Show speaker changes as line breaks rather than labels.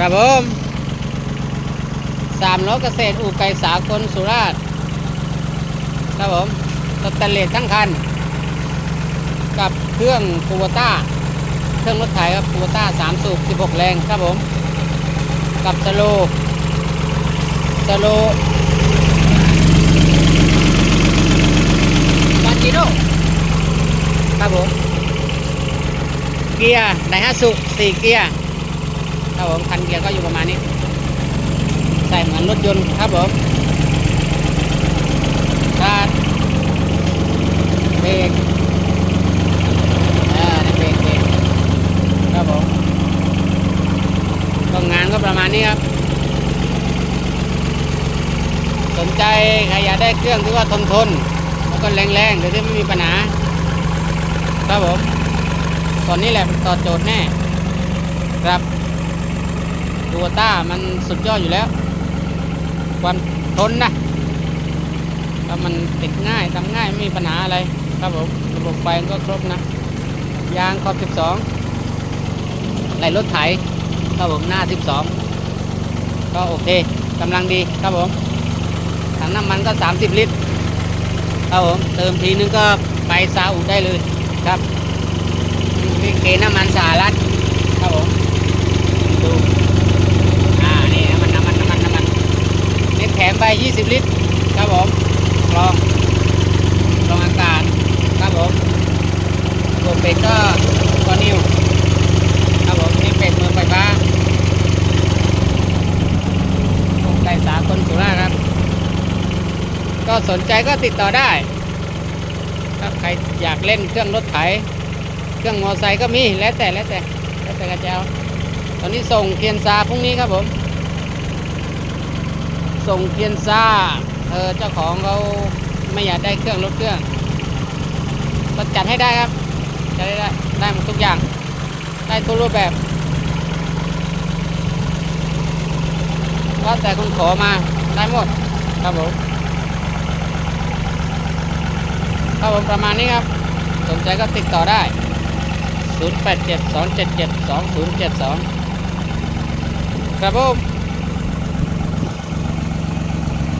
ครับผมสามล้อเกษตรอู่ไก่สากลสุราษฎร์ครับผมสแตนเลสทั้งคัน กับเครื่องคูวต้า เครื่องรถไถครับคูวต้าสามสูบ16แรงครับผม กับสโลสโลบาจิโร่ครับผม เกียร์ไดฮัตสุสี่เกียร์ ครับผมคันเกียร์ก็อยู่ประมาณนี้ ใส่เหมือนรถยนต์ครับผมคาดเบรกอ่าเบรกเบรกครับผมก็งานก็ประมาณนี้ครับ สนใจใครอยากได้เครื่องที่ว่าทนทนแล้วก็แรงๆหรือที่ไม่มีปัญหา ครับผมตอนนี้แหละตอบโจทย์แน่ ครับ ตัวต้ามันสุดยอดอยู่แล้ว ความทนนะแล้วมันติดง่ายทำง่ายไม่มีปัญหาอะไร ครับผมระบบไฟก็ครบนะ ยางขอบ 12ไหลรถไถครับผมหน้า 12 ก็โอเคกำลังดีครับผมถังน้ำมันก็ 30 ลิตรครับผมเติมทีนึงก็ไปซาอุได้เลยครับนี่เกณฑ์น้ำมันสหรัฐครับผมดูอ่านี่น้ำมันน้ำมันน้ำมันน้ำมันนี่แถม ไป 20 ลิตร ครับผมกรองกรองอากาศครับผมตัวเป็ดก็ก็นิ้วครับผมนี่เป็ดมือไฟฟ้าไก่สากลสุราครับ ก็สนใจก็ติดต่อได้ ถ้าใครอยากเล่นเครื่องรถไถ เครื่องมอไซค์ก็มี แล้วแต่แล้วแต่แล้วแต่กระเจ้าตอนนี้ส่งเทียนซาพรุ่งนี้ครับผม ส่งเทียนซาเออเจ้าของเขาไม่อยากได้เครื่องรถเครื่องก็จัดให้ได้ครับจัดให้ได้ได้หมดทุกอย่าง ได้ทุกรูปแบบก็แต่คุณขอมาได้หมดครับผมครับผมประมาณนี้ครับ สนใจก็ติดต่อได้ 087 277 2072 ครับผม